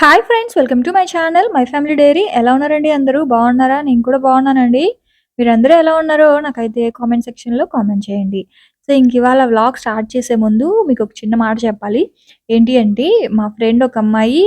Hi friends welcome to my channel my family diary ఎలా ఉన్నారండి అందరూ? బాగున్నారా? నేను కూడా బాగున్నానండి. మీరందరూ ఎలా ఉన్నారో నాకైతే కామెంట్ సెక్షన్లో కామెంట్ చేయండి. సో ఇంక ఇవాళ వ్లాగ్ స్టార్ట్ చేసే ముందు మీకు ఒక చిన్న మాట చెప్పాలి. ఏంటి అంటే మా ఫ్రెండ్ ఒక అమ్మాయి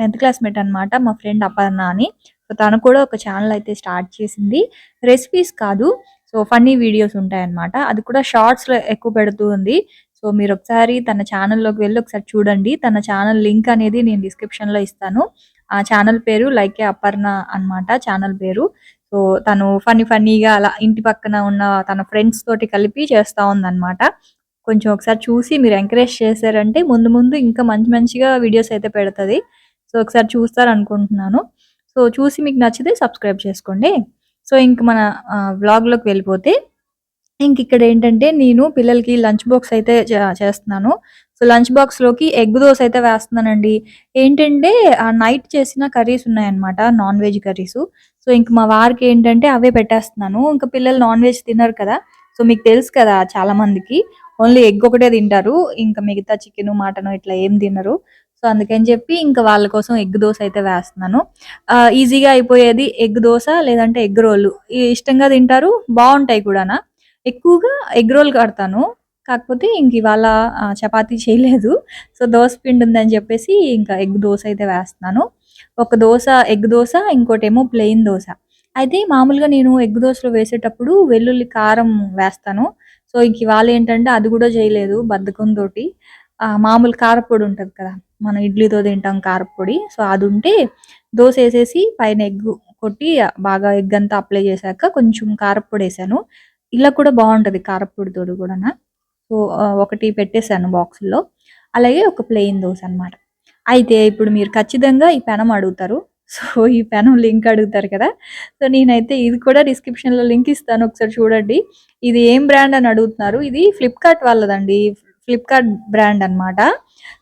టెన్త్ క్లాస్మేట్ అన్నమాట మా ఫ్రెండ్ అపర్ణ అని. సో తను కూడా ఒక ఛానల్ అయితే స్టార్ట్ చేసింది. రెసిపీస్ కాదు సో ఫన్నీ వీడియోస్ ఉంటాయన్నమాట. అది కూడా షార్ట్స్లో ఎక్కువ పెడుతూ ఉంది. సో మీరు ఒకసారి తన ఛానల్లోకి వెళ్ళి ఒకసారి చూడండి. తన ఛానల్ లింక్ అనేది నేను డిస్క్రిప్షన్లో ఇస్తాను. ఆ ఛానల్ పేరు లైకే అపర్ణ అన్నమాట ఛానల్ పేరు. సో తను ఫన్నీ ఫన్నీగా అలా ఇంటి పక్కన ఉన్న తన ఫ్రెండ్స్ తోటి కలిపి చేస్తా ఉందన్నమాట. కొంచెం ఒకసారి చూసి మీరు ఎంకరేజ్ చేశారంటే ముందు ముందు ఇంకా మంచి మంచిగా వీడియోస్ అయితే పెడుతుంది. సో ఒకసారి చూస్తారు అనుకుంటున్నాను సో చూసి మీకు నచ్చితే సబ్స్క్రైబ్ చేసుకోండి. సో ఇంక మన వ్లాగ్లోకి వెళ్ళిపోతే ఇంక ఇక్కడ ఏంటంటే నేను పిల్లలకి లంచ్ బాక్స్ అయితే చేస్తున్నాను. సో లంచ్ బాక్స్లోకి ఎగ్ దోశ అయితే వేస్తున్నానండి. ఏంటంటే ఆ నైట్ చేసిన కర్రీస్ ఉన్నాయన్నమాట నాన్ వెజ్ కర్రీస్. సో ఇంక మా వారికి ఏంటంటే అవే పెట్టేస్తున్నాను. ఇంకా పిల్లలు నాన్ వెజ్ తినరు కదా. సో మీకు తెలుసు కదా చాలా మందికి. ఓన్లీ ఎగ్ ఒకటే తింటారు. ఇంకా మిగతా చికెన్ మటన్ ఇట్లా ఏం తినరు. సో అందుకని చెప్పి ఇంకా వాళ్ళ కోసం ఎగ్ దోశ అయితే వేస్తున్నాను. ఈజీగా అయిపోయేది ఎగ్ దోశ లేదంటే ఎగ్ రోల్. ఇష్టంగా తింటారు బాగుంటాయి కూడానా? ఎక్కువగా ఎగ్ రోల్ కడతాను. కాకపోతే ఇంక ఇవాళ చపాతీ చేయలేదు. సో దోశ పిండి ఉందని చెప్పేసి ఇంకా ఎగ్ దోశ అయితే వేస్తున్నాను. ఒక దోశ ఎగ్ దోశ ఇంకోటేమో ప్లెయిన్ దోశ. అయితే మామూలుగా నేను ఎగ్ దోశలో వేసేటప్పుడు వెల్లుల్లి కారం వేస్తాను. సో ఇంక ఇవాళ ఏంటంటే అది కూడా చేయలేదు బద్ధకంతో మామూలు కారపొడి ఉంటుంది కదా మనం ఇడ్లీతో తింటాం కారపొడి. సో అది ఉంటే దోశ వేసేసి పైన ఎగ్ కొట్టి బాగా ఎగ్ అంతా అప్లై చేశాక కొంచెం కారపొడి వేసాను. ఇలా కూడా బాగుంటది తోడు కూడా సో ఒకటి పెట్టేశాను బాక్స్లో అలాగే ఒక ప్లెయిన్ దోశ అన్నమాట అయితే ఇప్పుడు మీరు ఖచ్చితంగా ఈ పెనం అడుగుతారు. సో ఈ పెనం లింక్ అడుగుతారు కదా. సో నేనైతే ఇది కూడా డిస్క్రిప్షన్లో లో లింక్ ఇస్తాను. ఒకసారి చూడండి. ఇది ఏం బ్రాండ్ అని అడుగుతున్నారు? ఇది ఫ్లిప్కార్ట్ వాళ్ళదండి. ఫ్లిప్కార్ట్ బ్రాండ్ అన్నమాట.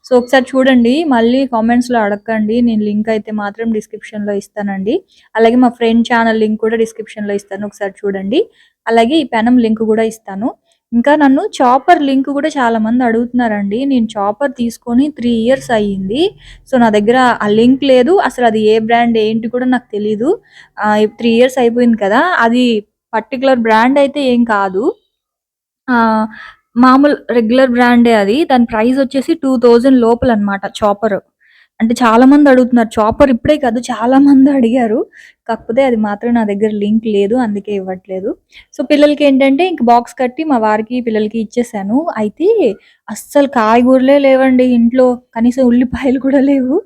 సో ఒకసారి చూడండి మళ్ళీ కామెంట్స్లో అడగండి. నేను లింక్ అయితే మాత్రం డిస్క్రిప్షన్లో ఇస్తానండి. అలాగే మా ఫ్రెండ్ ఛానల్ లింక్ కూడా డిస్క్రిప్షన్లో ఇస్తాను. ఒకసారి చూడండి. అలాగే ఈ పెనం లింక్ కూడా ఇస్తాను. ఇంకా నన్ను చాపర్ లింక్ కూడా చాలా మంది అడుగుతున్నారండి. నేను చాపర్ తీసుకొని త్రీ ఇయర్స్ అయ్యింది. సో నా దగ్గర ఆ లింక్ లేదు. అసలు అది ఏ బ్రాండ్ ఏంటి కూడా నాకు తెలీదు. త్రీ ఇయర్స్ అయిపోయింది కదా. అది పర్టికులర్ బ్రాండ్ అయితే ఏం కాదు. మామూలు రెగ్యులర్ బ్రాండే అది. దాని ప్రైస్ వచ్చేసి టూ థౌజండ్ లోపల అనమాట చాపర్. అంటే చాలా మంది అడుగుతున్నారు. చాపర్ ఇప్పుడే కాదు చాలా మంది అడిగారు. కాకపోతే అది మాత్రం నా దగ్గర లింక్ లేదు అందుకే ఇవ్వట్లేదు. సో పిల్లలకి ఏంటంటే ఇంక బాక్స్ కట్టి మా వారికి పిల్లలకి ఇచ్చేసాను. అయితే అస్సలు కాయగూరలే లేవండి ఇంట్లో. కనీసం ఉల్లిపాయలు కూడా లేవు.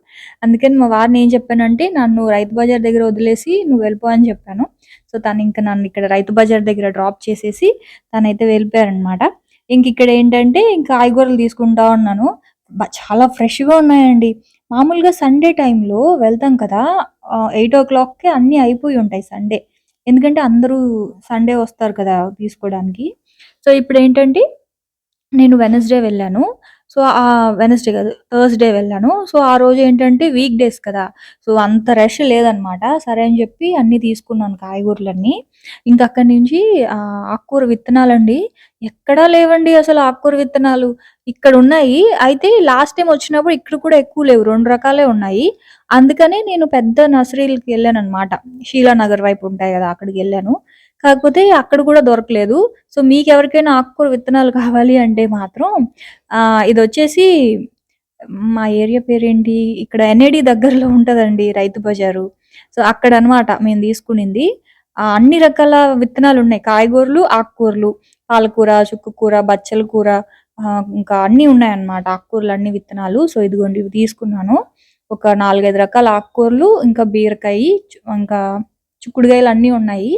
అందుకని మా వారిని ఏం చెప్పానంటే నన్ను రైతు బజార్ దగ్గర వదిలేసి నువ్వు వెళ్ళిపో అని చెప్పాను. సో తను ఇంకా నన్ను ఇక్కడ రైతు బజార్ దగ్గర డ్రాప్ చేసేసి తనైతే వెళ్ళిపోయారనమాట. ఇంక ఇక్కడ ఏంటంటే ఇంకా కాయగూరలు తీసుకుంటా ఉన్నాను. చాలా ఫ్రెష్గా ఉన్నాయండి. మామూలుగా సండే టైంలో వెళ్తాం కదా ఎయిట్ ఓ క్లాక్కి అన్నీ అయిపోయి ఉంటాయి సండే. ఎందుకంటే అందరూ సండే వస్తారు కదా తీసుకోవడానికి. సో ఇప్పుడు ఏంటంటే నేను వెనస్డే వెళ్ళాను. సో ఆ వెనస్డే కాదు థర్స్డే వెళ్ళాను. సో ఆ రోజు ఏంటంటే వీక్ డేస్ కదా. సో అంత రష్ లేదనమాట సరే అని చెప్పి అన్నీ తీసుకున్నాను కాయగూరలన్నీ. ఇంకా అక్కడి నుంచి ఆకుకూర విత్తనాలండి. ఎక్కడా లేవండి అసలు ఆకుకూర విత్తనాలు. ఇక్కడ ఉన్నాయి. అయితే లాస్ట్ టైం వచ్చినప్పుడు ఇక్కడ కూడా ఎక్కువ లేవు. రెండు రకాలే ఉన్నాయి. అందుకనే నేను పెద్ద నర్సరీలకి వెళ్ళాను అనమాట షీలానగర్ వైపు ఉంటాయి కదా అక్కడికి వెళ్ళాను. కాకపోతే అక్కడ కూడా దొరకలేదు. సో మీకు ఎవరికైనా ఆకుకూర విత్తనాలు కావాలి అంటే మాత్రం ఇది వచ్చేసి మా ఏరియా పేరేంటి? ఇక్కడ ఎన్ఏడి దగ్గరలో ఉంటుందండి రైతు బజారు. సో అక్కడ అన్నమాట మేము తీసుకునింది. అన్ని రకాల విత్తనాలు ఉన్నాయి కాయగూరలు ఆకుకూరలు పాలకూర చుక్కకూర బచ్చల కూర ఇంకా అన్ని ఉన్నాయన్నమాట ఆకుకూరలు అన్ని విత్తనాలు. సో ఇదిగోండి ఇవి తీసుకున్నాను. ఒక నాలుగైదు రకాల ఆకుకూరలు ఇంకా బీరకాయ ఇంకా చిక్కుడుకాయలు అన్నీ ఉన్నాయి.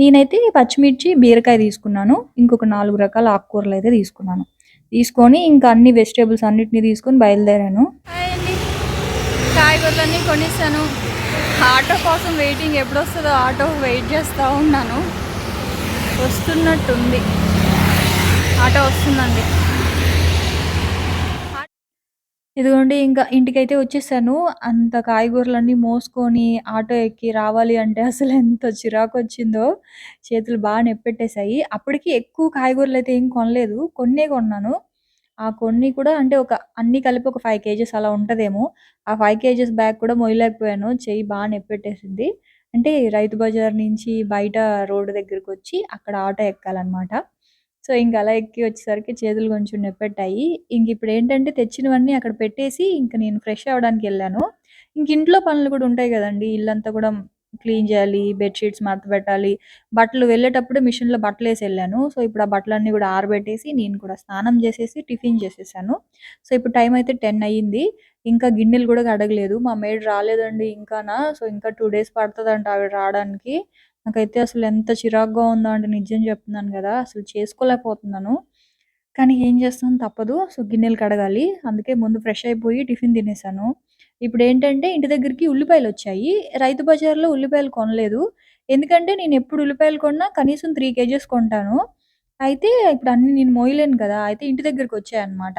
నేనైతే పచ్చిమిర్చి బీరకాయ తీసుకున్నాను. ఇంకొక నాలుగు రకాల ఆకుకూరలు అయితే తీసుకున్నాను. తీసుకొని ఇంకా అన్ని వెజిటేబుల్స్ అన్నిటిని తీసుకొని బయలుదేరాను. కాయగూరలన్నీ కొనిస్తాను ఆటో కోసం వెయిటింగ్ ఎప్పుడు వస్తుందో ఆటో వెయిట్ చేస్తూ ఉన్నాను. వస్తున్నట్టుంది. ఆటో వస్తుందండి. ఇదిగోండి ఇంకా ఇంటికైతే వచ్చేసాను అంత కాయగూరలన్నీ మోసుకొని ఆటో ఎక్కి రావాలి అంటే అసలు ఎంత చిరాకు వచ్చిందో చేతులు బాగా నొప్పెట్టేశాయి అప్పటికి ఎక్కువ కాయగూరలు అయితే ఏం కొనలేదు కొన్నే కొన్నాను ఆ కొన్ని కూడా అంటే ఒక అన్నీ కలిపి ఒక 5 కేజీస్ అలా ఉంటదేమో. ఆ 5 కేజీస్ బ్యాగ్ కూడా మొయ్యలేకపోయాను. చెయ్యి బా నొప్పెట్టేసింది. అంటే రైతు బజార్ నుంచి బయట రోడ్డు దగ్గరకొచ్చి అక్కడ ఆటో ఎక్కాలనమాట. సో, ఇంక అలా ఎక్కి వచ్చేసరికి చేతులు కొంచెం నొప్పెట్టాయి. ఏంటంటే తెచ్చినవన్నీ అక్కడ పెట్టేసి ఇంక నేను ఫ్రెష్ అవ్వడానికి వెళ్ళాను ఇంక ఇంట్లో పనులు కూడా ఉంటాయి కదండి ఇల్లంతా కూడా క్లీన్ చేయాలి బెడ్ షీట్స్ మడత పెట్టాలి. బట్టలు వెళ్ళేటప్పుడు మిషన్‌లో బట్టలేసెళ్ళాను. సో, ఇప్పుడు ఆ బట్టలన్నీ కూడా ఆరబెట్టేసి నేను కూడా స్నానం చేసేసి టిఫిన్ చేసేసాను సో, ఇప్పుడు టైం అయితే 10 అయ్యింది. ఇంకా గిన్నెలు కూడా కడగలేదు. మా మేడ్ రాలేదండి ఇంకానా. సో, ఇంకా టూ డేస్ పడుతుందంట ఆవిడ రావడానికి. నాకైతే అసలు ఎంత చిరాకుగా ఉందో అంటే నిజం చెప్తున్నాను కదా అసలు చేసుకోలేకపోతున్నాను. కానీ ఏం చేస్తాను తప్పదు. సో, గిన్నెలు కడగాలి. అందుకే ముందు ఫ్రెష్ అయిపోయి టిఫిన్ తినేసాను. ఇప్పుడు ఏంటంటే ఇంటి దగ్గరికి ఉల్లిపాయలు వచ్చాయి రైతు బజార్‌లో ఉల్లిపాయలు కొనలేదు. ఎందుకంటే నేను ఎప్పుడు ఉల్లిపాయలు కొన్నా కనీసం త్రీ కేజెస్ కొంటాను. అయితే ఇప్పుడు అన్నీ నేను మోయలేను కదా! అయితే ఇంటి దగ్గరికొచ్చాయన్నమాట.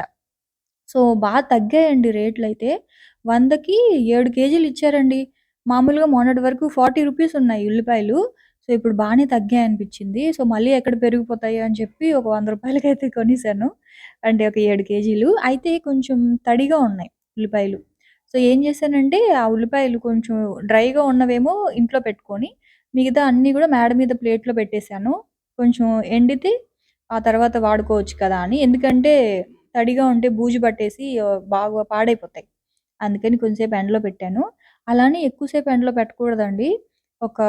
సో, బాగా తగ్గాయండి రేట్లు అయితే వందకి ఏడు కేజీలు ఇచ్చారండి. మామూలుగా మొన్నటి వరకు 40 రూపీస్ ఉన్నాయి ఉల్లిపాయలు. సో, ఇప్పుడు బాగానే తగ్గాయి అనిపించింది సో, మళ్ళీ ఎక్కడ పెరిగిపోతాయో అని చెప్పి ఒక వంద రూపాయలకైతే కొనేసాను. అంటే ఒక ఏడు కేజీలు. అయితే కొంచెం తడిగా ఉన్నాయి ఉల్లిపాయలు. సో, ఏం చేశానంటే ఆ ఉల్లిపాయలు కొంచెం డ్రైగా ఉన్నవేమో ఇంట్లో పెట్టుకొని, మిగతా అన్నీ కూడా మేడ మీద ప్లేట్‌లో పెట్టేసాను. కొంచెం ఎండితే ఆ తర్వాత వాడుకోవచ్చు కదా అని. ఎందుకంటే తడిగా ఉంటే బూజు పట్టేసి బాగా పాడైపోతాయి. అందుకని కొంచెంసేపు ఎండలో పెట్టాను. అలానే ఎక్కువసేపు ఎండలో పెట్టకూడదండి. ఒక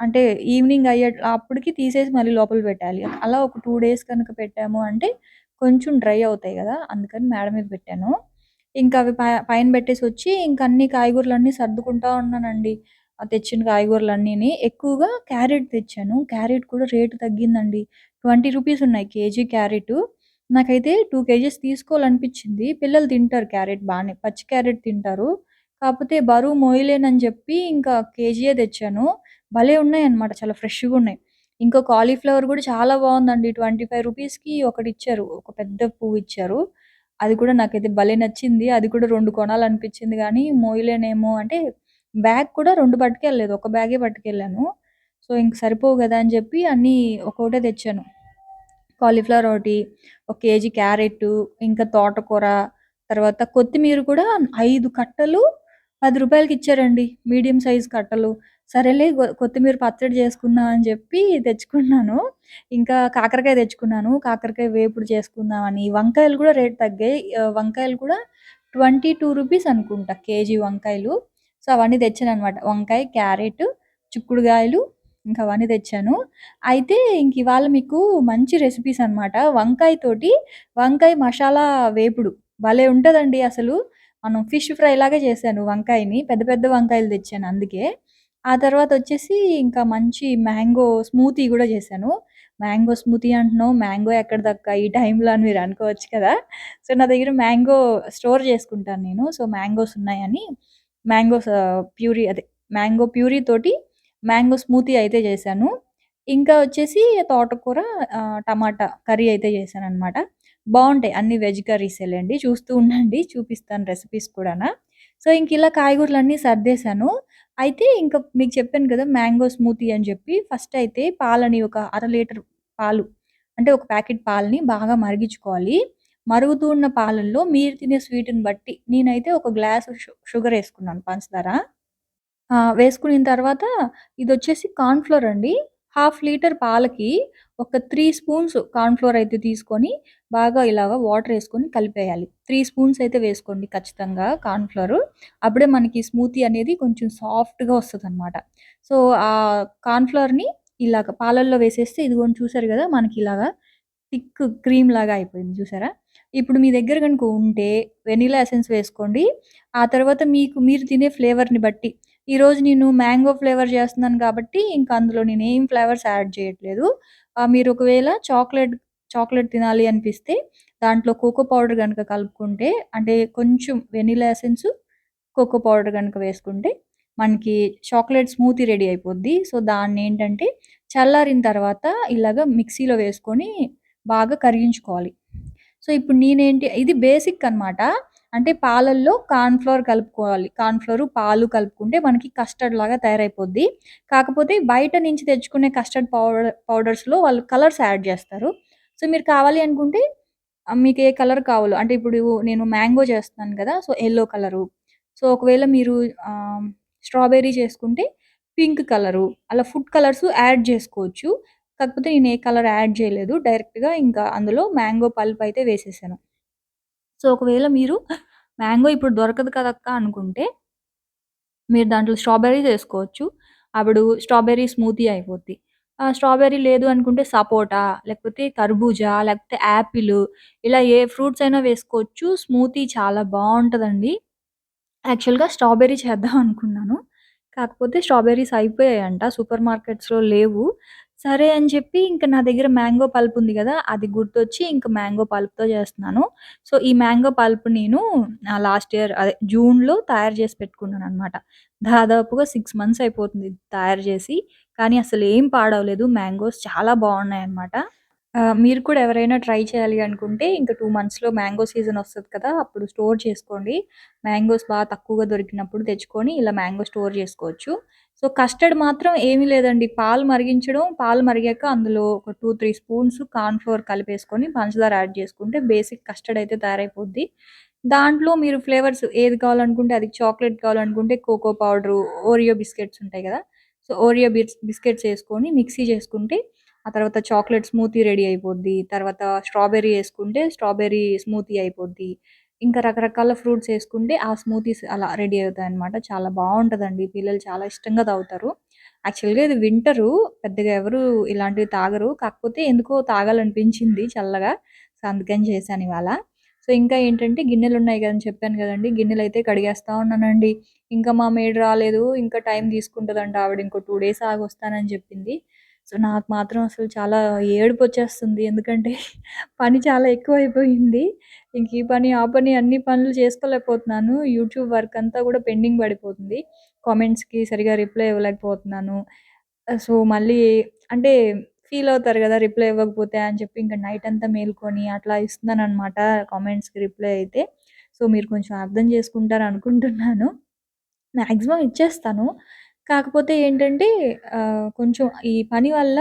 అంటే ఈవినింగ్ అయ్యే అప్పటికి తీసేసి మళ్ళీ లోపల పెట్టాలి. అలా ఒక 2 డేస్ కనుక పెట్టాము అంటే కొంచెం డ్రై అవుతాయి గదా! అందుకని మేడ మీద పెట్టాను. ఇంకా అవి ప పైన పెట్టేసొచ్చి ఇంక అన్ని కాయగూరలన్నీ సర్దుకుంటా ఉన్నానండి. ఆ తెచ్చిన కాయగూరలన్నీని. ఎక్కువగా క్యారెట్ తెచ్చాను. క్యారెట్ కూడా రేటు తగ్గిందండి. 20 రూపీస్ ఉన్నాయి కేజీ క్యారెటు. నాకైతే 2 కేజీస్ తీసుకోవాలనిపించింది. పిల్లలు తింటారు క్యారెట్ బానే. పచ్చి క్యారెట్ తింటారు. కాకపోతే బరువు మోయలేనని చెప్పి ఇంకా కేజీయే తెచ్చాను. భలే ఉన్నాయన్నమాట. చాలా ఫ్రెష్గా ఉన్నాయి ఇంకో కాలీఫ్లవర్ కూడా చాలా బావుందండి. 25 రూపీస్‌కి ఒకటిచ్చారు. ఒక పెద్ద పువ్విచ్చారు. అది కూడా నాకైతే భలే నచ్చింది. అది కూడా 2 కొనాలనిపించింది గానీ, మోయలేనేమో అంటే బ్యాగ్ కూడా 2 పట్టుకెళ్ళలేదు. ఒక బ్యాగే పట్టుకెళ్ళాను. సో, ఇంక సరిపోవు గదా! అని చెప్పి అన్నీ ఒక్కొక్కటే తెచ్చాను. కాలీఫ్లవర్ ఒకటి, ఒక కేజీ క్యారెట్టు, ఇంకా తోటకూర, తర్వాత కొత్తిమీర కూడా 5 కట్టలు పది రూపాయలకి ఇచ్చారండి. మీడియం సైజ్ కట్టలు. సరేలే కొత్తిమీర పచ్చడి చేసుకుందాం అని చెప్పి తెచ్చుకున్నాను. ఇంకా కాకరకాయ తెచ్చుకున్నాను. కాకరకాయ వేపుడు చేసుకుందామని. వంకాయలు కూడా రేట్ తగ్గాయి. వంకాయలు కూడా 22 రూపీస్ అనుకుంటా కేజీ వంకాయలు. సో, అవన్నీ తెచ్చాను అనమాట వంకాయ, క్యారెట్, చిక్కుడుగాయలు ఇంకా అవన్నీ తెచ్చాను. అయితే ఇంక ఇవాళ మీకు మంచి రెసిపీస్ అనమాట. వంకాయ తోటి వంకాయ మసాలా వేపుడు. భలే ఉంటుందండి అసలు. మనం ఫిష్ ఫ్రై లాగా చేశాను వంకాయని. పెద్ద పెద్ద వంకాయలు తెచ్చాను అందుకే. ఆ తర్వాత వచ్చేసి ఇంకా మంచి మ్యాంగో స్మూతీ కూడా చేశాను. మ్యాంగో స్మూతీ అంటున్నావు, మ్యాంగో ఎక్కడ దక్క ఈ టైంలో అని మీరు అనుకోవచ్చు కదా! సో, నా దగ్గర మ్యాంగో స్టోర్ చేసుకుంటాను నేను. సో, మ్యాంగోస్ ఉన్నాయని మ్యాంగోస్ ప్యూరీ అదే మ్యాంగో ప్యూరీ తోటి మ్యాంగో స్మూతీ అయితే చేశాను. ఇంకా వచ్చేసి తోటకూర టమాటా కర్రీ అయితే చేశాను అనమాట బాగుంటాయి అన్ని వెజ్ కర్రీసేలెండి. చూస్తూ ఉండండి. చూపిస్తాను రెసిపీస్ కూడానా. సో, ఇంక ఇలా కాయగూరలు కాయగూరలన్నీ సర్దేశాను. అయితే ఇంకా మీకు చెప్పాను కదా! మ్యాంగో స్మూతీ అని చెప్పి. ఫస్ట్ అయితే పాలని ఒక అర లీటర్ పాలు అంటే ఒక ప్యాకెట్ పాలని బాగా మరిగించుకోవాలి మరుగుతూ ఉన్న పాలల్లో మీరు తినే స్వీట్‌ని బట్టి నేనైతే ఒక గ్లాస్ షు వేసుకున్నాను పంచదార. వేసుకున్న తర్వాత ఇది వచ్చేసి కార్న్ఫ్లోర్ అండి. హాఫ్ లీటర్ పాలకి ఒక త్రీ స్పూన్స్ కార్న్ఫ్లోర్ అయితే తీసుకొని బాగా ఇలాగ వాటరేసుకొని కలిపేయాలి. త్రీ స్పూన్స్ అయితే వేసుకోండి ఖచ్చితంగా కార్న్ఫ్లోర్ అప్పుడే మనకి స్మూతీ అనేది కొంచెం సాఫ్ట్‌గా వస్తదనమాట. సో, ఆ కార్న్ఫ్లోర్ని ఇలాగ పాలల్లో వేసేస్తే ఇదిగోండి చూసారు మనకి ఇలాగా థిక్ క్రీమ్ లాగా అయిపోయింది చూసారా? ఇప్పుడు మీ దగ్గర కనుక ఉంటే వెనీలా ఎసెన్స్ వేసుకోండి. ఆ తర్వాత మీకు మీరు తినే ఫ్లేవర్‌ని బట్టి ఈరోజు నేను మ్యాంగో ఫ్లేవర్ చేస్తున్నాను కాబట్టి ఇంకా అందులో నేను ఏం ఫ్లేవర్స్ యాడ్ చేయట్లేదు. మీరు ఒకవేళ చాక్లెట్ చాక్లెట్ తినాలి అనిపిస్తే దాంట్లో కోకో పౌడర్ కనుక కలుపుకుంటే అంటే కొంచెం వెనిలా ఎసెన్స్ కోకో పౌడర్ కనుక వేసుకుంటే మనకి చాక్లెట్ స్మూతీ రెడీ అయిపోద్ది. సో, దాన్ని ఏంటంటే చల్లారిన తర్వాత ఇలాగ మిక్సీలో వేసుకొని బాగా కరిగించుకోవాలి. సో, ఇప్పుడు నేనేంటి ఇది బేసిక్ అనమాట. అంటే పాలల్లో కార్న్ఫ్లోర్ కలుపుకోవాలి. కార్న్ఫ్లోర్ పాలు కలుపుకుంటే మనకి కస్టర్డ్ లాగా తయారైపోద్ది. కాకపోతే బయట నుంచి తెచ్చుకునే కస్టర్డ్ పౌడర్ పౌడర్స్‌లో వాళ్ళు కలర్స్ యాడ్ చేస్తారు సో, మీరు కావాలి అనుకుంటే మీకు ఏ కలర్ కావాలో అంటే ఇప్పుడు నేను మ్యాంగో చేస్తున్నాను కదా! So, yellow colour. సో, ఒకవేళ మీరు స్ట్రాబెర్రీ చేసుకుంటే పింక్ కలరు. అలా ఫుడ్ కలర్స్ యాడ్ చేసుకోవచ్చు. కాకపోతే నేను ఏ కలర్ యాడ్ చేయలేదు. డైరెక్ట్‌గా ఇంకా అందులో మ్యాంగో పల్ప్ అయితే వేసేసాను. సో, ఒకవేళ మీరు మ్యాంగో ఇప్పుడు దొరకదు కదక్క అనుకుంటే మీరు దాంట్లో స్ట్రాబెర్రీ చేసుకోవచ్చు అప్పుడు స్ట్రాబెర్రీ స్మూతీ అయిపోద్ది. స్ట్రాబెర్రీ లేదు అనుకుంటే సపోటా, లేకపోతే కర్బూజా, లేకపోతే యాపిల్ ఇలా ఏ ఫ్రూట్స్ అయినా వేసుకోవచ్చు. స్మూతీ చాలా బాగుంటుందండి యాక్చువల్‌గా స్ట్రాబెర్రీ చేద్దాం అనుకున్నాను. కాకపోతే స్ట్రాబెర్రీస్ అయిపోయాయంట. సూపర్ మార్కెట్స్‌లో లేవు. సరే అని చెప్పి ఇంకా నా దగ్గర మ్యాంగో పల్ప్ ఉంది కదా అది గుర్తొచ్చి ఇంకా మ్యాంగో పల్ప్‌తో చేస్తున్నాను. సో, ఈ మ్యాంగో పల్ప్ నేను లాస్ట్ ఇయర్ అదే జూన్‌లో తయారు చేసి పెట్టుకున్నాను అనమాట దాదాపుగా సిక్స్ మంత్స్ అయిపోతుంది తయారు చేసి. కానీ అసలేం పాడవలేదు. మ్యాంగోస్ చాలా బాగున్నాయి అనమాట ఆహ్, మీరు కూడా ఎవరైనా ట్రై చేయాలి అనుకుంటే ఇంక 2 మంత్స్‌లో మ్యాంగో సీజన్ ఒస్తది కదా! అప్పుడు స్టోర్ చేసుకోండి. మ్యాంగోస్ బా తక్కువగా దొరికినప్పుడు తెచ్చుకొని ఇలా మ్యాంగో స్టోర్ చేసుకోవచ్చు. సో, కస్టర్డ్ మాత్రం ఏమీ లేదండి. పాలు మరిగించడం, పాలు మరిగాక అందులో ఒక 2, 3 స్పూన్స్ కార్న్ ఫ్లోర్ కలిపేసుకొని పంచదార యాడ్ చేసుకుంటే బేసిక్ కస్టర్డ్ అయితే తయారైపోద్ది. దాంట్లో మీరు ఫ్లేవర్స్ ఏది కావాలనుకుంటే అది చాక్లేట్ కావాలనుకుంటే కోకో పౌడరు, ఓరియో బిస్కెట్స్ ఉంటాయి గదా! సో, ఓరియో బిస్ బిస్కెట్స్ వేసుకొని మిక్సీ చేసుకుంటే ఆ తర్వాత చాక్లెట్ స్మూతీ రెడీ అయిపోద్ది. తర్వాత స్ట్రాబెర్రీ వేసుకుంటే స్ట్రాబెర్రీ స్మూతీ అయిపోద్ది. ఇంకా రకరకాల ఫ్రూట్స్ వేసుకుంటే ఆ స్మూతీస్ అలా రెడీ అవుతాయి అనమాట చాలా బాగుంటుందండి పిల్లలు చాలా ఇష్టంగా తాగుతారు. యాక్చువల్‌గా ఇది వింటరు. పెద్దగా ఎవరు ఇలాంటివి తాగరు. కాకపోతే ఎందుకో తాగాలనిపించింది చల్లగా. సో, అందుకని చేశాను ఇవాళ. సో, ఇంకా ఏంటంటే గిన్నెలు ఉన్నాయి కదని చెప్పాను కదండి గిన్నెలు అయితే కడిగేస్తా ఉన్నానండి. ఇంకా మా మేడ్ రాలేదు. ఇంకా టైం తీసుకుంటదంట ఆవిడ ఇంకో టూ డేస్ ఆగి వస్తానని చెప్పింది సో, నాకు మాత్రం అసలు చాలా ఏడుపు వచ్చేస్తుంది ఎందుకంటే పని చాలా ఎక్కువైపోయింది. ఇంక ఈ పని, ఆ పని అన్ని పనులు చేసుకోలేకపోతున్నాను. యూట్యూబ్ వర్క్ అంతా కూడా పెండింగ్ పడిపోతుంది. కామెంట్స్‌కి సరిగా రిప్లై ఇవ్వలేకపోతున్నాను. సో, మళ్ళీ అంటే ఫీల్ అవుతారు కదా రిప్లై ఇవ్వకపోతే అని చెప్పి ఇంకా నైట్ అంతా మేలుకొని అట్లా ఇస్తున్నాను అనమాట కామెంట్స్‌కి రిప్లై అయితే. సో, మీరు కొంచెం అర్థం చేసుకుంటారు అనుకుంటున్నాను మ్యాక్సిమం ఇచ్చేస్తాను. కాకపోతే ఏంటంటే ఆహ్, కొంచెం ఈ పని వల్ల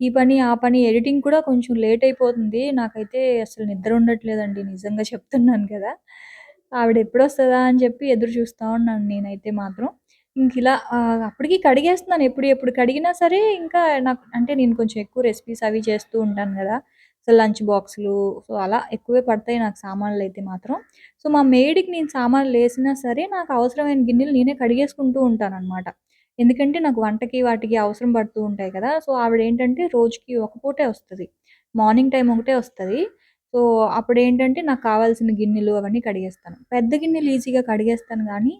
ఈ పని, ఆ పని ఎడిటింగ్ కూడా కొంచెం లేట్ అయిపోతుంది. నాకైతే అసలు నిద్ర ఉండట్లేదండి నిజంగా చెప్తున్నాను కదా! ఆవిడ ఎప్పుడొస్తదా అని చెప్పి ఎదురు చూస్తా ఉన్నాను నేనైతే మాత్రం. ఇంకిలా ఆహ్, అప్పటికి కడిగేస్తున్నాను. ఎప్పుడు ఎప్పుడు కడిగినా సరే ఇంకా నాకు అంటే నేను కొంచెం ఎక్కువ రెసిపీస్ అవి చేస్తూ ఉంటాను కదా సో, లంచ్ బాక్సులు సో, అలా ఎక్కువే పడతాయి నాకు సామాన్లయితే మాత్రం. సో, మా మెయిడ్‌కి నేను సామాన్లేసినా సరే నాకు అవసరమైన గిన్నెలు నేనే కడిగేసుకుంటూ ఉంటాననమాట. ఎందుకంటే నాకు వంటకి వాటికి అవసరం పడుతూ ఉంటాయి కదా! సో, ఆవిడ ఏంటంటే రోజుకి ఒక పూటే వస్తది. మార్నింగ్ టైమ్ ఒకటే వస్తది. సో, అప్పుడేంటంటే నాకు కావాల్సిన గిన్నెలు అవన్నీ కడిగేస్తాను. పెద్ద గిన్నెలు ఈజీగా కడిగేస్తాను గానీ,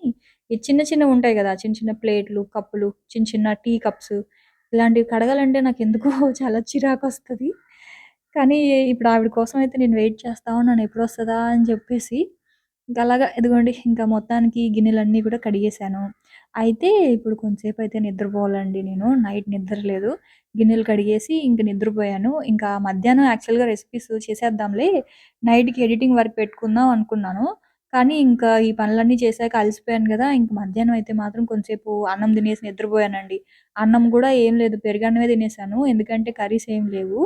ఈ చిన్న చిన్నవుంటాయి గదా! చిన్న చిన్న ప్లేట్లు, కప్పులు, చిన్న చిన్న టీ కప్స్ ఇలాంటివి కడగాలంటే నాకెందుకో చాలా చిరాకొస్తది. కానీ ఇప్పుడు ఆవిడ కోసం అయితే నేను వెయిట్ చేస్తా ఉన్నాను ఎప్పుడొస్తదా అని చెప్పేసి. ఇంక అలాగా ఇదిగోండి ఇంకా మొత్తానికి గిన్నెలన్నీ కూడా కడిగేశాను. అయితే ఇప్పుడు కొంతసేపయితే నిద్రపోవాలండి నేను. నైట్ నిద్ర లేదు. గిన్నెలు కడిగేసి ఇంక నిద్రపోయాను. ఇంకా మధ్యాహ్నం యాక్చువల్‌గా రెసిపీస్ చేసేద్దాంలే, నైట్‌కి ఎడిటింగ్ వర్క్ పెట్టుకుందాం అనుకున్నాను. కానీ ఇంకా ఈ పనులన్నీ చేశాక అలసిపోయాను కదా ఇంక మధ్యాహ్నం అయితే మాత్రం కొంచెంసేపు అన్నం తినేసి నిద్రపోయానండి. అన్నం కూడా ఏం లేదు పెరుగన్నమే తినేసాను. ఎందుకంటే కర్రీస్ ఏం లేవు.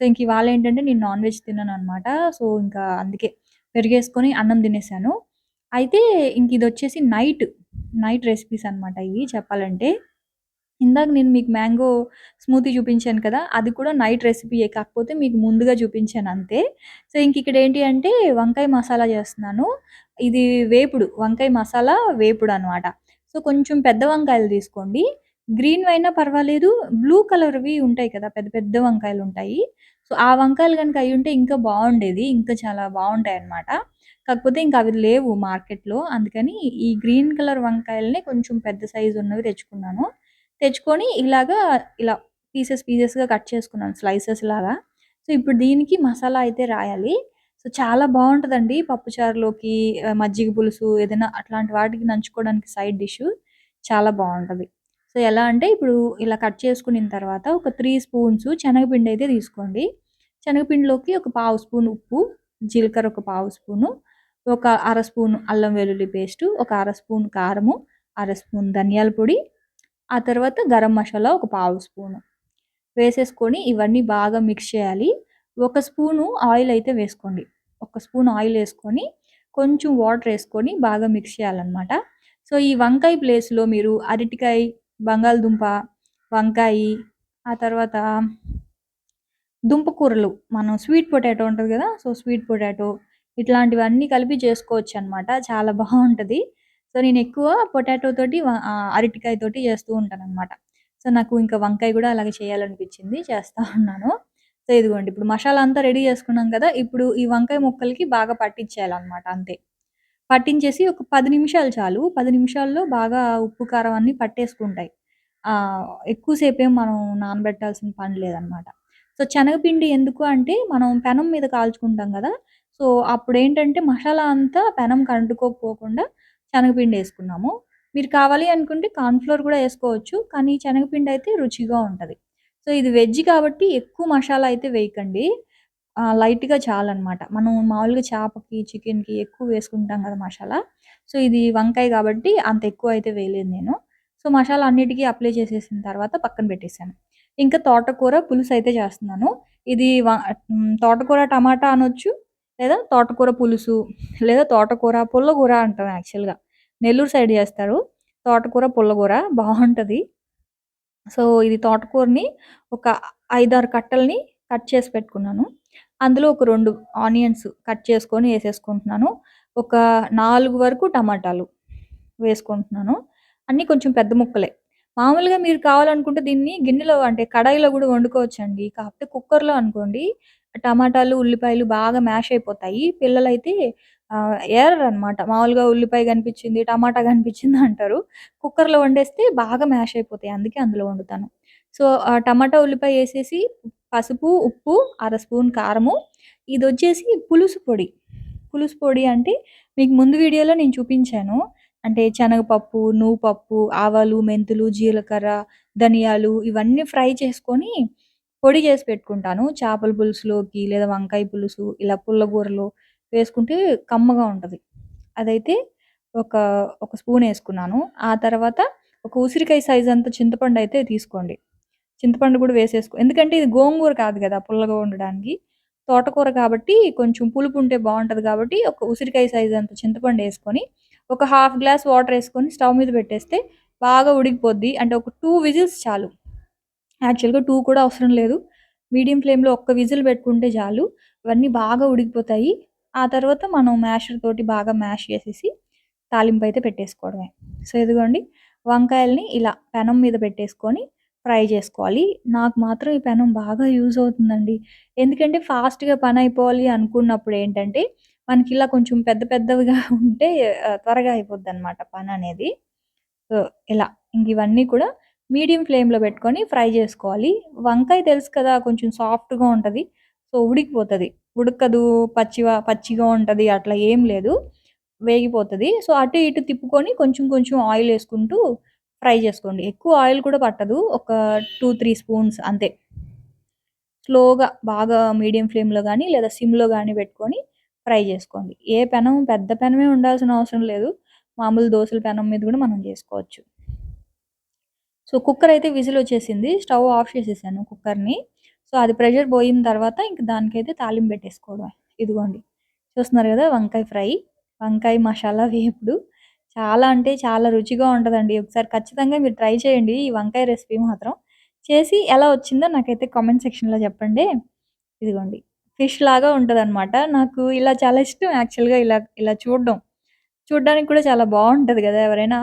సో, ఇంక ఇవాళ ఏంటంటే నేను నాన్ వెజ్ తిన్నాను అనమాట సో, ఇంకా అందుకే పెరిగేసుకొని అన్నం తినేసాను. అయితే ఇంక ఇది వచ్చేసి నైట్, నైట్ రెసిపీస్ అనమాట ఇవి చెప్పాలంటే. ఇందాక నేను మీకు మ్యాంగో స్మూతీ చూపించాను కదా! అది కూడా నైట్ రెసిపీయే. కాకపోతే మీకు ముందుగా చూపించాను అంతే. సో, ఇంక ఇక్కడ ఏంటి అంటే వంకాయ మసాలా చేస్తున్నాను. ఇది వేపుడు. వంకాయ మసాలా వేపుడు అనమాట సో, కొంచెం పెద్ద వంకాయలు తీసుకోండి. గ్రీన్ అయినా పర్వాలేదు. బ్లూ కలర్‌వి ఉంటాయి కదా! పెద్ద పెద్ద వంకాయలు ఉంటాయి సో, ఆ వంకాయలు కనుక అయి ఉంటే ఇంకా బాగుండేది ఇంకా చాలా బావుంటాయన్నమాట. కాకపోతే ఇంకా అవి లేవు మార్కెట్‌లో. అందుకని ఈ గ్రీన్ కలర్ వంకాయలనే కొంచెం పెద్ద సైజ్ ఉన్నవి తెచ్చుకున్నాను. తెచ్చుకొని ఇలాగా ఇలా పీసెస్ పీసెస్‌గా కట్ చేసుకున్నాను స్లైసెస్ లాగా. సో, ఇప్పుడు దీనికి మసాలా అయితే రాయాలి. సో, చాలా బాగుంటుందండి పప్పుచారులోకి మజ్జిగ పులుసు ఏదైనా అట్లాంటి వాటికి నంచుకోవడానికి సైడ్ డిష్ చాలా బాగుంటుంది సో, ఎలా అంటే ఇప్పుడు ఇలా కట్ చేసుకున్న తర్వాత ఒక త్రీ స్పూన్స్ శనగపిండి అయితే తీసుకోండి. శనగపిండిలోకి ఒక పావు స్పూన్ ఉప్పు, జీలకర్ర ఒక పావు స్పూను, ఒక అర స్పూన్ అల్లం వెల్లుల్లి పేస్టు, ఒక అర స్పూన్ కారము, అర స్పూన్ ధనియాల పొడి, ఆ తర్వాత గరం మసాలా ఒక పావు స్పూను వేసేసుకొని ఇవన్నీ బాగా మిక్స్ చేయాలి. ఒక స్పూను ఆయిల్ అయితే వేసుకోండి. ఒక స్పూన్ ఆయిల్ వేసుకొని కొంచెం వాటర్ వేసుకొని బాగా మిక్స్ చేయాలన్నమాట సో ఈ వంకాయ ప్లేస్లో మీరు అరటికాయ బంగాళదుంప వంకాయ ఆ తర్వాత దుంప కూరలు మనం స్వీట్ పొటాటో ఉంటుంది కదా సో స్వీట్ పొటాటో ఇట్లాంటివన్నీ కలిపి చేసుకోవచ్చు అనమాట చాలా బాగుంటుంది. సో నేను ఎక్కువ పొటాటో తోటి అరటికాయ తోటి చేస్తూ ఉంటాను అనమాట సో నాకు ఇంకా వంకాయ కూడా అలాగే చేయాలనిపించింది. చేస్తా ఉన్నాను. సో ఇదిగోండి. ఇప్పుడు మసాలా అంతా రెడీ చేసుకున్నాం కదా ఇప్పుడు ఈ వంకాయ ముక్కలకి బాగా పట్టించేయాలన్నమాట అంతే. పట్టించేసి ఒక పది నిమిషాలు చాలు. పది నిమిషాల్లో బాగా ఉప్పు కారం అన్నీ పట్టేసుకుంటాయి. ఎక్కువసేపు ఏం మనం నానబెట్టాల్సిన పని లేదనమాట సో శనగపిండి ఎందుకు అంటే మనం పెనం మీద కాల్చుకుంటాం కదా సో అప్పుడు ఏంటంటే మసాలా అంతా పెనం కంటుకోకపోకుండా శనగపిండి వేసుకున్నాము మీరు కావాలి అనుకుంటే కార్న్‌ఫ్లోర్ కూడా వేసుకోవచ్చు కానీ శనగపిండి అయితే రుచిగా ఉంటుంది సో ఇది వెజ్ కాబట్టి ఎక్కువ మసాలా అయితే వేయకండి. లైట్‌గా చాలన్నమాట మనం మామూలుగా చేపకి, చికెన్‌కి ఎక్కువ వేసుకుంటాం కదా మసాలా. సో ఇది వంకాయ కాబట్టి అంత ఎక్కువ అయితే వేయలేదు నేను. సో మసాలా అన్నిటికీ అప్లై చేసేసిన తర్వాత పక్కన పెట్టేసాను. ఇంకా తోటకూర పులుసు అయితే చేస్తున్నాను. ఇది తోటకూర టమాటా అనొచ్చు. లేదా తోటకూర పులుసు లేదా తోటకూర పుల్లగూర అంటాం యాక్చువల్‌గా. నెల్లూరు సైడ్ చేస్తారు. తోటకూర పుల్లగూర బాగుంటుంది సో ఇది తోటకూరని ఒక ఐదారు కట్టల్ని కట్ చేసి పెట్టుకున్నాను. అందులో ఒక రెండు ఆనియన్స్ కట్ చేసుకొని వేసేసుకుంటున్నాను ఒక నాలుగు వరకు టమాటాలు వేసుకుంటున్నాను. అన్నీ కొంచెం పెద్ద ముక్కలే. మామూలుగా మీరు కావాలనుకుంటే దీన్ని గిన్నెలో అంటే కడాయిలో కూడా వండుకోవచ్చండి. కాకపోతే కుక్కర్‌లో అనుకోండి టమాటాలు, ఉల్లిపాయలు బాగా మ్యాష్ అయిపోతాయి. పిల్లలైతే ఏరరనమాట. మామూలుగా ఉల్లిపాయ కనిపించింది టమాటా కనిపించింది అంటారు. కుక్కర్‌లో వండేస్తే బాగా మ్యాష్ అయిపోతాయి. అందుకే అందులో వండుతాను. సో, ఆ టమాటా, ఉల్లిపాయ వేసేసి పసుపు, ఉప్పు, అర స్పూన్ కారము, ఇది వచ్చేసి పులుసు పొడి. పులుసు పొడి అంటే మీకు ముందు వీడియోలో నేను చూపించాను. అంటే శనగపప్పు, నువ్వు పప్పు ఆవాలు, మెంతులు, జీలకర్ర, ధనియాలు ఇవన్నీ ఫ్రై చేసుకొని పొడి చేసి పెట్టుకుంటాను. చేపల పులుసులోకి లేదా వంకాయ పులుసు ఇలా పుల్లగూరలో వేసుకుంటే కమ్మగా ఉంటుంది అదైతే ఒక ఒక స్పూన్ వేసుకున్నాను ఆ తర్వాత ఒక ఉసిరికాయ సైజ్ అంత చింతపండు అయితే తీసుకోండి. చింతపండు కూడా వేసేసుకో ఎందుకంటే ఇది గోంగూర కాదు కదా పుల్లగా ఉండడానికి. తోటకూర కాబట్టి కొంచెం పులుపు ఉంటే బాగుంటుంది కాబట్టి ఒక ఉసిరికాయ సైజ్ అంత చింతపండు వేసుకొని ఒక హాఫ్ గ్లాస్ వాటర్ వేసుకొని స్టవ్ మీద పెట్టేస్తే బాగా ఉడికిపోద్ది. అంటే ఒక టూ విజిల్స్ చాలు. యాక్చువల్‌గా టూ కూడా అవసరం లేదు. మీడియం ఫ్లేమ్‌లో ఒక్క విజిల్ పెట్టుకుంటే చాలు. ఇవన్నీ బాగా ఉడికిపోతాయి. ఆ తర్వాత మనం మ్యాషర్ తోటి బాగా మ్యాష్ చేసేసి తాలింపు అయితే పెట్టేసుకోవడమే సో ఇదిగోండి వంకాయల్ని ఇలా పెనం మీద పెట్టేసుకొని ఫ్రై చేసుకోవాలి నాకు మాత్రం ఈ పెనం బాగా యూజ్ అవుతుందండి ఎందుకంటే ఫాస్ట్గా పని అయిపోవాలి అనుకున్నప్పుడు ఏంటంటే మనకి ఇలా కొంచెం పెద్ద పెద్దవిగా ఉంటే త్వరగా అయిపోద్ది అనమాట పని అనేది సో ఇలా ఇంక ఇవన్నీ కూడా మీడియం ఫ్లేమ్లో పెట్టుకొని ఫ్రై చేసుకోవాలి. వంకాయ తెలుసు కదా కొంచెం సాఫ్ట్గా ఉంటుంది సో ఉడికిపోతుంది. ఉడకదు పచ్చివా పచ్చిగా ఉంటుంది అట్లా ఏం లేదు. వేగిపోతుంది. సో అటు ఇటు తిప్పుకొని కొంచెం కొంచెం ఆయిల్ వేసుకుంటూ ఫ్రై చేసుకోండి. ఎక్కువ ఆయిల్ కూడా పట్టదు ఒక టూ త్రీ స్పూన్స్ అంతే. స్లోగా బాగా మీడియం ఫ్లేమ్లో కానీ లేదా సిమ్లో కానీ పెట్టుకొని ఫ్రై చేసుకోండి. ఏ పెనం పెద్ద పెనమే ఉండాల్సిన అవసరం లేదు. మామూలు దోశల పెనం మీద కూడా మనం చేసుకోవచ్చు. సో కుక్కర్ అయితే విజిల్ వచ్చేసింది స్టవ్ ఆఫ్ చేసేసాను కుక్కర్ని. సో అది ప్రెషర్ పోయిన తర్వాత ఇంక దానికైతే తాలింపు పెట్టేసుకోవడం ఇదిగోండి. చూస్తున్నారు కదా వంకాయ ఫ్రై. వంకాయ మసాలా వేపుడు. చాలా అంటే చాలా రుచిగా ఉంటుందండి. ఒకసారి ఖచ్చితంగా మీరు ట్రై చేయండి ఈ వంకాయ రెసిపీ మాత్రం. చేసి ఎలా వచ్చిందో నాకైతే కామెంట్ సెక్షన్లో చెప్పండి. ఇదిగోండి. ఫిష్ లాగా ఉంటుంది అనమాట నాకు ఇలా చాలా ఇష్టం యాక్చువల్గా ఇలా ఇలా చూడడం. చూడడానికి కూడా చాలా బాగుంటుంది కదా ఎవరైనా.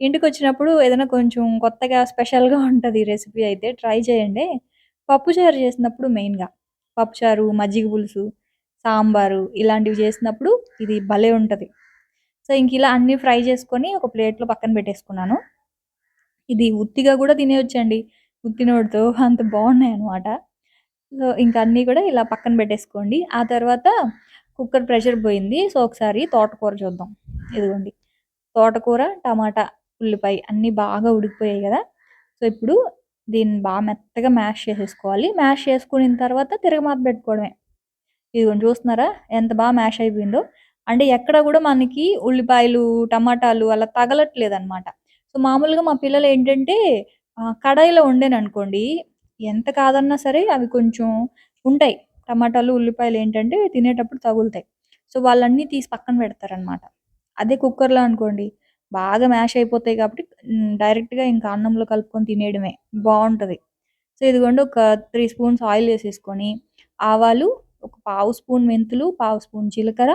ఇంటికి వచ్చినప్పుడు ఏదైనా కొంచెం కొత్తగా స్పెషల్గా ఉంటుంది రెసిపీ అయితే ట్రై చేయండి పప్పుచారు చేసినప్పుడు మెయిన్‌గా పప్పుచారు, మజ్జిగ పులుసు, సాంబారు ఇలాంటివి చేసినప్పుడు ఇది భలే ఉంటది. సో, ఇంక ఇలా అన్నీ ఫ్రై చేసుకొని ఒక ప్లేట్‌లో పక్కన పెట్టేసుకున్నాను. ఇది ఉత్తిగా కూడా తినేయొచ్చండి. ఉత్తినోడితో అంత బాగున్నాయి అనమాట సో, ఇంకా అన్నీ కూడా ఇలా పక్కన పెట్టేసుకోండి. ఆ తర్వాత కుక్కర్ ప్రెషర్ పోయింది. సో, ఒకసారి తోటకూర చూద్దాం. ఇదిగోండి. తోటకూర, టమాటా, ఉల్లిపాయ అన్నీ బాగా ఉడికిపోయాయి కదా! సో, ఇప్పుడు దీన్ని బాగా మెత్తగా మ్యాష్ చేసేసుకోవాలి. మ్యాష్ చేసుకున్న తర్వాత తిరగమాత పెట్టుకోవడమే. ఇదిగోండి చూస్తున్నారా ఎంత బాగా మ్యాష్ అయిపోయిందో. అంటే ఎక్కడ కూడా మనకి ఉల్లిపాయలు టమాటాలు అలా తగలట్లేదు అనమాట సో మామూలుగా మా పిల్లలు ఏంటంటే కడాయిలో వండేననుకోండి ఎంత కాదన్నా సరే అవి కొంచెం ఉంటాయి. టమాటాలు ఉల్లిపాయలు ఏంటంటే తినేటప్పుడు తగులుతాయి. సో వాళ్ళన్నీ తీసి పక్కన పెడతారనమాట అదే కుక్కర్లో అనుకోండి. బాగా మ్యాష్ అయిపోతాయి కాబట్టి డైరెక్ట్గా ఇంకా అన్నంలో కలుపుకొని తినేయడమే. బాగుంటుంది సో ఇదిగోండి ఒక త్రీ స్పూన్స్ ఆయిల్ వేసేసుకొని ఆవాలు ఒక పావు స్పూన్ మెంతులు పావు స్పూన్ జీలకర్ర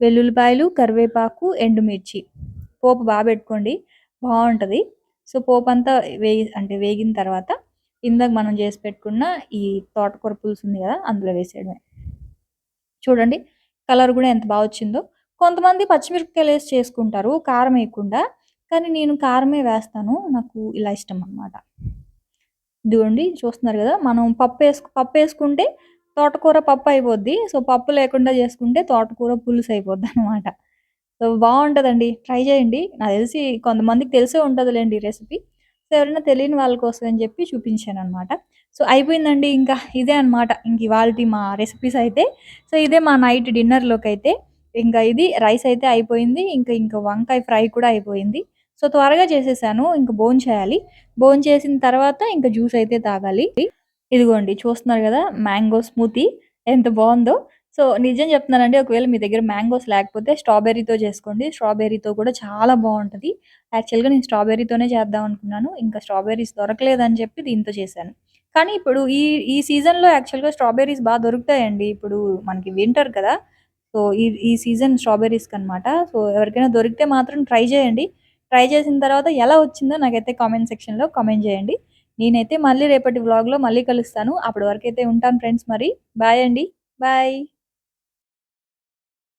వెల్లుల్లిపాయలు కరివేపాకు ఎండుమిర్చి. పోపు బాగా పెట్టుకోండి. బాగుంటుంది సో పోపు అంతా వేగి అంటే వేగిన తర్వాత ఇందాక మనం చేసి పెట్టుకున్న ఈ తోటకూర పులుసు ఉంది కదా అందులో వేసేయడమే. చూడండి కలర్ కూడా ఎంత బాగా వచ్చిందో. కొంతమంది పచ్చిమిరపకాయలు వేసి చేసుకుంటారు కారం వేయకుండా. కానీ నేను కారమే వేస్తాను నాకు ఇలా ఇష్టం అన్నమాట. ఇదిగోండి చూస్తున్నారు కదా మనం పప్పు వేసుకు పప్పు వేసుకుంటే తోటకూర పప్పు అయిపోద్ది. సో పప్పు లేకుండా చేసుకుంటే తోటకూర పులుసు అయిపోద్ది అనమాట సో బాగుంటుందండి. ట్రై చేయండి. నాకు తెలిసి కొంతమందికి తెలిసే ఉంటుందిలేండి రెసిపీ. సో ఎవరైనా తెలియని వాళ్ళ కోసం అని చెప్పి చూపించాను అనమాట సో అయిపోయిందండి ఇంకా ఇదే అనమాట ఇంక ఇవాళ మా రెసిపీస్ అయితే. సో ఇదే మా నైట్ డిన్నర్లోకి అయితే ఇంకా ఇది రైస్ అయితే అయిపోయింది ఇంకా ఇంకా వంకాయ ఫ్రై కూడా అయిపోయింది. సో త్వరగా చేసేసాను ఇంకా బోన్ చేయాలి. బోన్ చేసిన తర్వాత ఇంకా జ్యూస్ అయితే తాగాలి. ఇదిగోండి చూస్తున్నారు కదా మ్యాంగో స్మూతీ ఎంత బాగుందో. సో నిజం చెప్తున్నానండి ఒకవేళ మీ దగ్గర మ్యాంగోస్ లేకపోతే స్ట్రాబెర్రీతో చేసుకోండి. స్ట్రాబెర్రీతో కూడా చాలా బాగుంటుంది. యాక్చువల్గా నేను స్ట్రాబెర్రీతోనే చేద్దాం అనుకున్నాను ఇంకా స్ట్రాబెర్రీస్ దొరకలేదని చెప్పి దీంతో చేశాను. కానీ ఇప్పుడు ఈ ఈ సీజన్లో యాక్చువల్గా స్ట్రాబెర్రీస్ బాగా దొరుకుతాయండి. ఇప్పుడు మనకి వింటర్ కదా సో ఈ ఈ సీజన్ స్ట్రాబెర్రీస్కి అనమాట సో ఎవరికైనా దొరికితే మాత్రం ట్రై చేయండి. ట్రై చేసిన తర్వాత ఎలా వచ్చిందో నాకైతే కామెంట్ సెక్షన్లో కామెంట్ చేయండి. నేనైతే మళ్ళీ రేపటి వ్లాగ్లో మళ్ళీ కలుస్తాను. అప్పటి వరకు అయితే ఉంటాను ఫ్రెండ్స్ మరి. బాయ్ అండి. బాయ్.